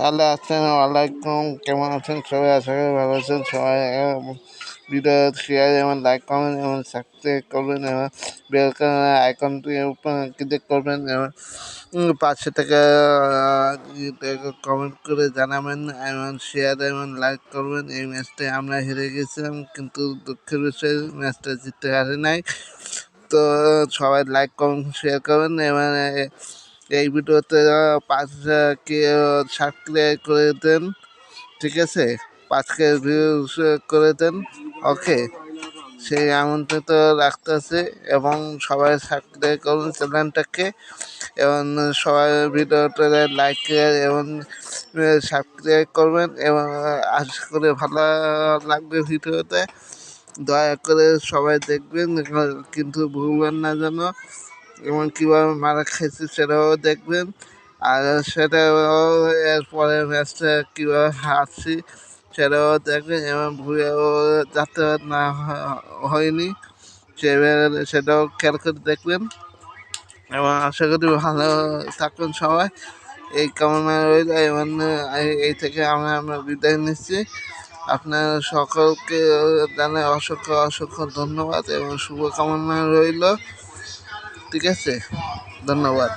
Hello, আসসালামু আলাইকুম। কেমন আছেন? সবাই আশা করি ভালো আছেন। সবাই ভিডিও শেয়ার এবং লাইক করবেন এবং সাবস্ক্রাইব করবেন এবং বেল আইকনটি ক্লিক করবেন এবং পাশে থেকে কমেন্ট করে জানাবেন এবং শেয়ার এবং লাইক করবেন। এই ম্যাচটা আমরা হেরে গেছিলাম, কিন্তু দুঃখের বিষয় ম্যাচটা জিততে পারি নাই। তো, সবাই লাইক কমেন্ট শেয়ার করবেন এবং এই ভিডিওতে পাঁচ কে সাবস্ক্রাইব করে দেন, ঠিক আছে? পাঁচকে ভিউজ করে দেন ওকে সেই আমন্ত্রিত রাখতেছে এবং সবাই সাবস্ক্রাইব করুন চ্যানেলটাকে এবং সবাই ভিডিওটা লাইক এবং সাবস্ক্রাইব করবেন এবং আশা করে ভালো লাগবে ভিডিওতে। দয়া করে সবাই দেখবেন, কিন্তু ভুলবেন না যেন। এবং কীভাবে মারা খেয়েছি সেটাও দেখবেন। আর সেটাও এরপরে ম্যাচটা কীভাবে হারছি সেটাও দেখবেন এবং ভুলেও যাতে না হয়নি। সেটাও খেয়াল করে দেখবেন। এবং আশা করি ভালো থাকবেন সবাই। এই কামনা রইল এবং এই থেকে আমরা আমরা বিদায় নিচ্ছি। আপনার সকলকে জানাই অসংখ্য অসংখ্য ধন্যবাদ এবং শুভকামনা রইল। ঠিক আছে? ধন্যবাদ।